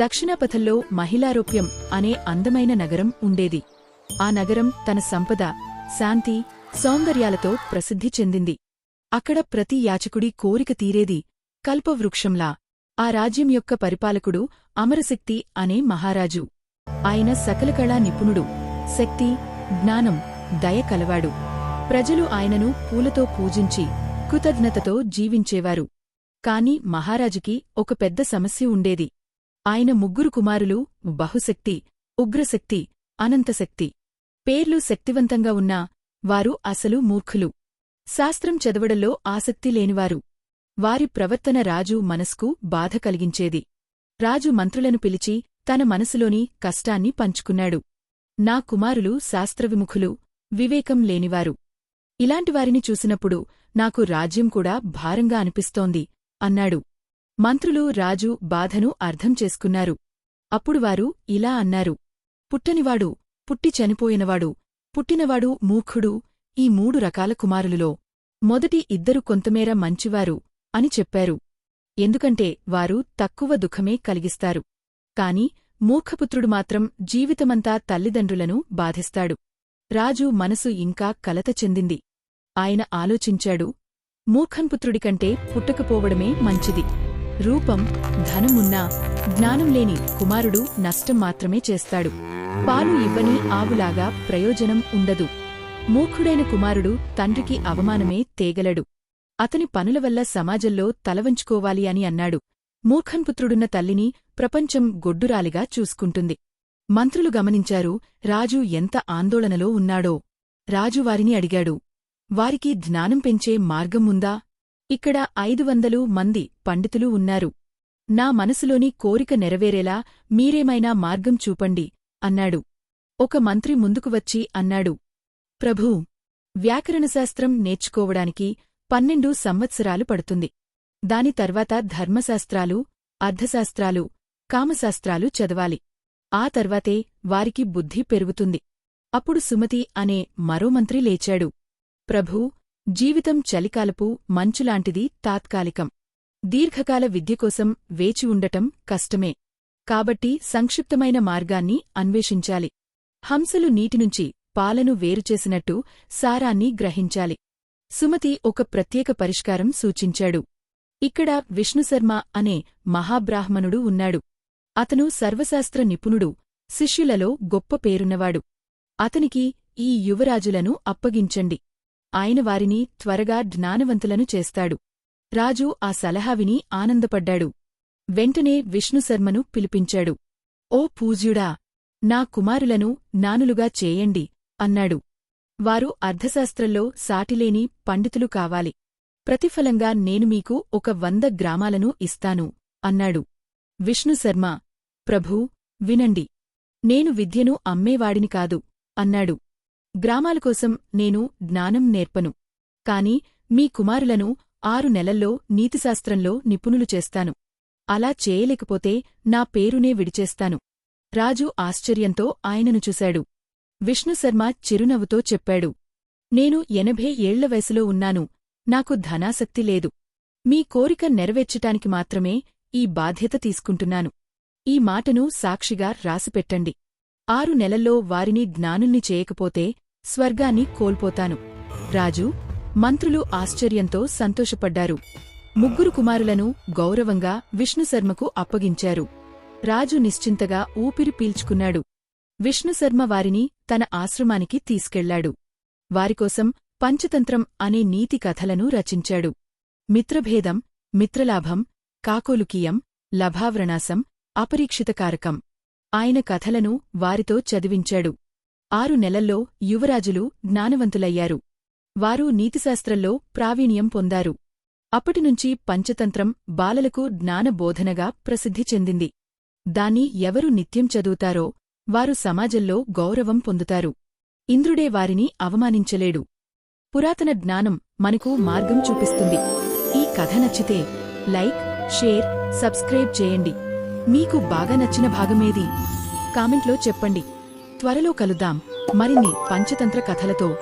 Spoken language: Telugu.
దక్షిణాపథంలో మహిళారోప్యం అనే అందమైన నగరం ఉండేది. ఆ నగరం తన సంపద శాంతి సౌందర్యాలతో ప్రసిద్ధి చెందింది. అక్కడ ప్రతి యాచకుడి కోరిక తీరేది కల్పవృక్షంలా. ఆ రాజ్యం యొక్క పరిపాలకుడు అమరశక్తి అనే మహారాజు. ఆయన సకలకళా నిపుణుడు శక్తి జ్ఞానం దయ కలవాడు. ప్రజలు ఆయనను పూలతో పూజించి కృతజ్ఞతతో జీవించేవారు. కాని మహారాజుకి ఒక పెద్ద సమస్య ఉండేది. ఆయన ముగ్గురు కుమారులు బహుశక్తి ఉగ్రశక్తి అనంతశక్తి. పేర్లు శక్తివంతంగా ఉన్నా వారు అసలు మూర్ఖులు. శాస్త్రం చదవడంలో ఆసక్తి లేనివారు. వారి ప్రవర్తన రాజు మనస్కు బాధ కలిగించేది. రాజు మంత్రులను పిలిచి తన మనసులోని కష్టాన్ని పంచుకున్నాడు. నా కుమారులు శాస్త్రవిముఖులు వివేకం లేనివారు. ఇలాంటివారిని చూసినప్పుడు నాకు రాజ్యం కూడా భారంగా అనిపిస్తోంది అన్నాడు. మంత్రులు రాజు బాధను అర్థం చేసుకున్నారు. అప్పుడు వారు ఇలా అన్నారు. పుట్టనివాడు పుట్టి చనిపోయినవాడు పుట్టినవాడు మూఖుడు ఈ మూడు రకాల కుమారులులో మొదటి ఇద్దరు కొంతమేర మంచివారు అని చెప్పారు. ఎందుకంటే వారు తక్కువ దుఃఖమే కలిగిస్తారు. కాని మూర్ఖపుత్రుడు మాత్రం జీవితమంతా తల్లిదండ్రులను బాధిస్తాడు. రాజు మనసు ఇంకా కలత చెందింది. ఆయన ఆలోచించాడు మూఖన్పుత్రుడికంటే పుట్టకపోవడమే మంచిది. రూపం ధనమున్నా జ్ఞానం లేని కుమారుడు నష్టం మాత్రమే చేస్తాడు. పాలు ఇవ్వని ఆవులాగా ప్రయోజనం ఉండదు. మూర్ఖుడైన కుమారుడు తండ్రికి అవమానమే తేగలడు. అతని పనుల వల్ల సమాజంలో తలవంచుకోవాలి అని అన్నాడు. మూర్ఖన్పుత్రుడున్న తల్లిని ప్రపంచం గొడ్డురాలిగా చూసుకుంటుంది. మంత్రులు గమనించారు రాజు ఎంత ఆందోళనలో ఉన్నాడో. రాజు వారిని అడిగాడు వారికి జ్ఞానం పెంచే మార్గం ఉందా? ఇక్కడ ఐదు వందలు మంది పండితులు ఉన్నారు. నా మనసులోని కోరిక నెరవేరేలా మీరేమైనా మార్గం చూపండి అన్నాడు. ఒక మంత్రి ముందుకు వచ్చి అన్నాడు. ప్రభూ వ్యాకరణశాస్త్రం నేర్చుకోవడానికి పన్నెండు సంవత్సరాలు పడుతుంది. దాని తర్వాత ధర్మశాస్త్రాలు అర్థశాస్త్రాలు కామశాస్త్రాలు చదవాలి. ఆ తర్వాతే వారికి బుద్ధి పెరుగుతుంది. అప్పుడు సుమతి అనే మరో మంత్రి లేచాడు. ప్రభూ జీవితం చలికాలపు మంచులాంటిది తాత్కాలికం. దీర్ఘకాల విద్యకోసం వేచివుండటం వేచి ఉండటం కష్టమే. కాబట్టి సంక్షిప్తమైన మార్గాన్ని అన్వేషించాలి. హంసలు నీటినుంచి పాలను వేరుచేసినట్టు సారాన్ని గ్రహించాలి. సుమతి ఒక ప్రత్యేక పరిష్కారం సూచించాడు. ఇక్కడ విష్ణుశర్మ అనే మహాబ్రాహ్మణుడు ఉన్నాడు. అతను సర్వశాస్త్ర నిపుణుడు శిష్యులలో గొప్ప పేరున్నవాడు. అతనికి ఈ యువరాజులను అప్పగించండి. ఆయన వారిని త్వరగా జ్ఞానవంతులను చేస్తాడు. రాజు ఆ సలహా విని ఆనందపడ్డాడు. వెంటనే విష్ణుశర్మను పిలిపించాడు. ఓ పూజ్యుడా నా కుమారులను నానులుగా చేయండి అన్నాడు. వారు అర్థశాస్త్రంలో సాటిలేని పండితులు కావాలి. ప్రతిఫలంగా నేను మీకు ఒక వంద గ్రామాలను ఇస్తాను అన్నాడు. విష్ణుశర్మ ప్రభూ వినండి. నేను విద్యను అమ్మేవాడిని కాదు అన్నాడు. గ్రామాల కోసం నేను జ్ఞానం నేర్పను. కాని మీ కుమారులను ఆరు నెలల్లో నీతిశాస్త్రంలో నిపుణులు చేస్తాను. అలా చేయలేకపోతే నా పేరునే విడిచేస్తాను. రాజు ఆశ్చర్యంతో ఆయనను చూశాడు. విష్ణుశర్మ చిరునవ్వుతో చెప్పాడు. నేను ఎనభై ఏళ్ళ వయసులో ఉన్నాను. నాకు ధనాసక్తి లేదు. మీ కోరిక నెరవేర్చటానికి మాత్రమే ఈ బాధ్యత తీసుకుంటున్నాను. ఈ మాటను సాక్షిగా రాసిపెట్టండి. ఆరు నెలల్లో వారిని జ్ఞానుల్ని చేయకపోతే స్వర్గాన్ని కోల్పోతాను. రాజు మంత్రులు ఆశ్చర్యంతో సంతోషపడ్డారు. ముగ్గురు కుమారులను గౌరవంగా విష్ణుశర్మకు అప్పగించారు. రాజు నిశ్చింతగా ఊపిరి పీల్చుకున్నాడు. విష్ణుశర్మ వారిని తన ఆశ్రమానికి తీసుకెళ్ళాడు. వారికోసం పంచతంత్రం అనే నీతి కథలను రచించాడు. మిత్రభేదం మిత్రలాభం కాకోలుకీయం లభావ్రణాసం అపరీక్షితకారకం. ఆయన కథలను వారితో చదివించాడు. ఆరు నెలల్లో యువరాజులు జ్ఞానవంతులయ్యారు. వారు నీతిశాస్త్రంలో ప్రావీణ్యం పొందారు. అప్పటినుంచి పంచతంత్రం బాలలకు జ్ఞానబోధనగా ప్రసిద్ధి చెందింది. దాన్ని ఎవరు నిత్యం చదువుతారో వారు సమాజంలో గౌరవం పొందుతారు. ఇంద్రుడే వారిని అవమానించలేడు. పురాతన జ్ఞానం మనకు మార్గం చూపిస్తుంది. ఈ కథ నచ్చితే లైక్ షేర్ సబ్స్క్రైబ్ చేయండి. మీకు బాగా నచ్చిన భాగమేది? కామెంట్లో చెప్పండి. త్వరలో కలుద్దాం. మరిన్ని పంచతంత్ర కథలతో